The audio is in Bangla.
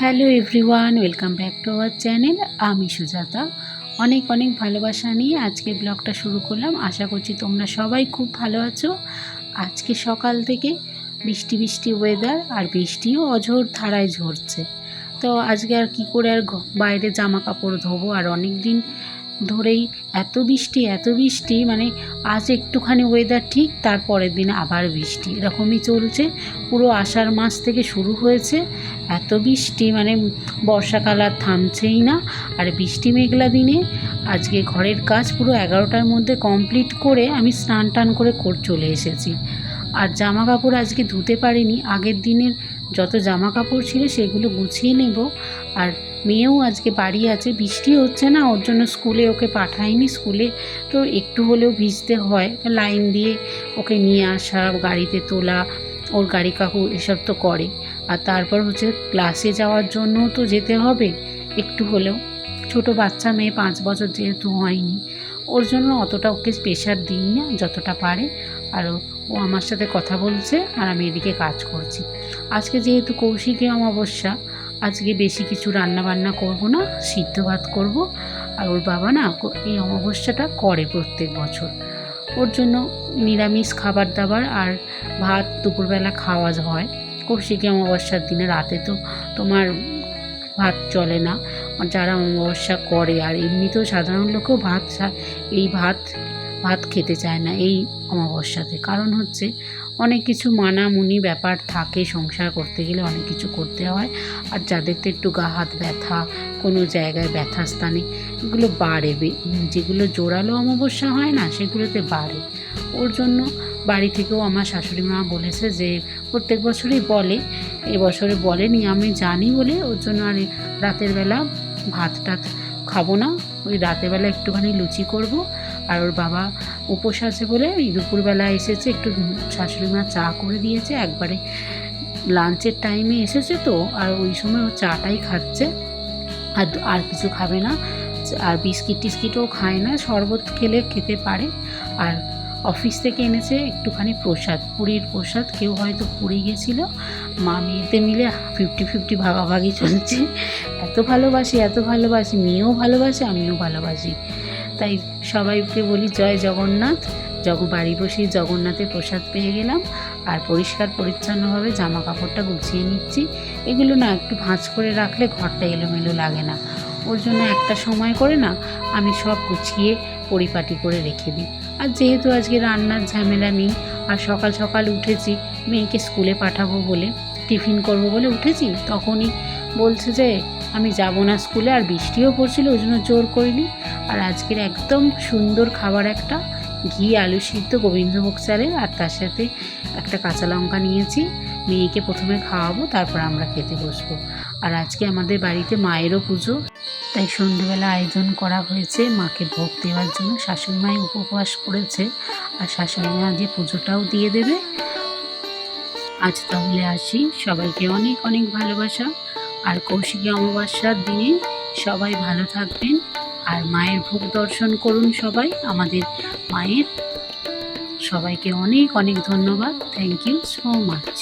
Hello everyone, welcome back to our channel. আমি সুজাতা। অনেক অনেক ভালোবাসা নিয়ে আজকে ব্লগটা শুরু করলাম। আশা করছি তোমরা সবাই খুব ভালো আছো। আজকে সকাল থেকে বৃষ্টি বৃষ্টি ওয়েদার আর বৃষ্টিও অঝোর ধারায় ঝরছে। তো আজকে আর কি করে আর বাইরে জামা কাপড় ধোবো আর অনেক দিন ধরেই এত বৃষ্টি এত বৃষ্টি মানে আজ একটুখানি ওয়েদার ঠিক, তারপরের দিন আবার বৃষ্টি। এরকমই চলছে, পুরো আষাঢ় মাস থেকে শুরু হয়েছে। এত বৃষ্টি মানে বর্ষাকাল আর থামছেই না। আর বৃষ্টি মেঘলা দিনে আজকে ঘরের কাজ পুরো এগারোটার মধ্যে কমপ্লিট করে আমি স্নান টান করে চলে এসেছি। আর জামা কাপড় আজকে ধুতে পারিনি। আগের দিনের যত জামা কাপড় ছিল সেগুলো গুছিয়ে নেব। আর মেয়েও আজকে বাড়ি আছে, বৃষ্টি হচ্ছে না, ওর জন্য স্কুলে ওকে পাঠায়নি স্কুলে তো একটু হলেও ভিজতে হয়। লাইন দিয়ে ওকে নিয়ে আসা, গাড়িতে তোলা, ওর গাড়ি কাকু এসব তো করে। আর তারপর হচ্ছে ক্লাসে যাওয়ার জন্য তো যেতে হবে, একটু হলেও। ছোট বাচ্চা মেয়ে পাঁচ বছর যেহেতু হয়নি। ওর জন্য অতটা ওকে প্রেশার দিই না, যতটা পারে। আর ও- আমার সাথে কথা বলছে আর আমি এদিকে কাজ করছি। আজকে যেহেতু কৌশিকী অমাবস্যা, আজকে বেশি কিছু রান্না বান্না করব না, সিদ্ধ ভাত করব। আর ওর বাবা না এই অমাবস্যাটা করে প্রত্যেক বছর। ওর জন্য নিরামিষ খাবার দাবার আর ভাত দুপুরবেলা খাওয়া হয়। কৌশিকী অমাবস্যার দিনে রাতে তো তোমার ভাত চলে না। যারা অমাবস্যা করে, আর এমনিতেও সাধারণ লোকেও ভাত এই ভাত ভাত খেতে চায় না এই অমাবস্যাতে। কারণ হচ্ছে অনেক কিছু মানামুনি ব্যাপার থাকে সংসার করতে গেলে, অনেক কিছু করতে হয়। আর যাদের তো একটু গা হাত ব্যথা, কোনো জায়গায় ব্যথা স্থানে এগুলো বাড়ে। যেগুলো জোরালো অমাবস্যা হয় না, সেগুলোতে বাড়ে। ওর জন্য বাড়ি থেকেও আমার শাশুড়ি মা বলেছে যে প্রত্যেক বছরই বলে এবছরে বলেনি, আমি জানি বলে, ওর জন্য আর রাতের বেলা ভাত টাত খাব না, ওই রাতের বেলা একটুখানি লুচি করব। আর ওর বাবা উপোস আছে বলে ওই দুপুরবেলা এসেছে, একটু শাশুড়ি মা চা করে দিয়েছে, একবারে লাঞ্চের টাইমে এসেছে তো, আর ওই সময় ও চাটাই খাচ্ছে। আর আর কিছু খাবে না, আর বিস্কিট টিস্কিটও খায় না, শরবত খেলে খেতে পারে। আর অফিস থেকে এনেছে একটুখানি প্রসাদ, পুরীর প্রসাদ। কেউ হয়তো পুরী গেছিল। মা মেয়েতে মিলে ফিফটি ফিফটি ভাগাভাগি চলছে। এত ভালোবাসি এত ভালোবাসি। মেয়েও ভালোবাসে, আমিও ভালোবাসি। তাই সবাইকে বলি, জয় জগন্নাথ। জগ, বাড়ি বসেই জগন্নাথের প্রসাদ পেয়ে গেলাম। আর পরিষ্কার, পরিচ্ছন্নভাবে জামা কাপড়টা গুছিয়ে নিচ্ছি। এগুলো না একটু ভাঁজ করে রাখলে ঘরটা এলোমেলো লাগে না। ওর জন্য একটা সময় করে না, আমি সব গুছিয়ে পরিপাটি করে রেখে দিই। আর যেহেতু আজকে রান্নার ঝামেলা নেই, আর সকাল সকাল উঠেছি, মেয়েকে স্কুলে পাঠাবো বলে, টিফিন করব বলে উঠেছি, তখনই বলছে যে আমি যাব না স্কুলে আর বৃষ্টিও পড়ছিল, ওই জন্য জোর করিনি। আর আজকের একদম সুন্দর খাবার একটা, ঘি, আলু সিদ্ধ, গোবিন্দভোগ চালের, আর তার সাথে একটা কাঁচা লঙ্কা নিয়েছি। মেয়েকে প্রথমে খাওয়াবো, তারপর আমরা খেতে বসবো। আর আজকে আমাদের বাড়িতে মায়েরও পুজো, তাই সন্ধেবেলা আয়োজন করা হয়েছে মাকে ভোগ দেওয়ার জন্য। শাশুড়ি উপবাস করেছে, আর শাশুড়ি মা দিয়ে পুজোটাও দিয়ে দেবে। আজ তাহলে আসি। সবাইকে অনেক অনেক ভালোবাসা। আর কৌশিকী অমাবস্যার দিনে সবাই ভালো থাকবেন। আর মায়ের ভোগ দর্শন করুন সবাই। আমাদের মায়ের সবাইকে অনেক অনেক ধন্যবাদ। Thank you so much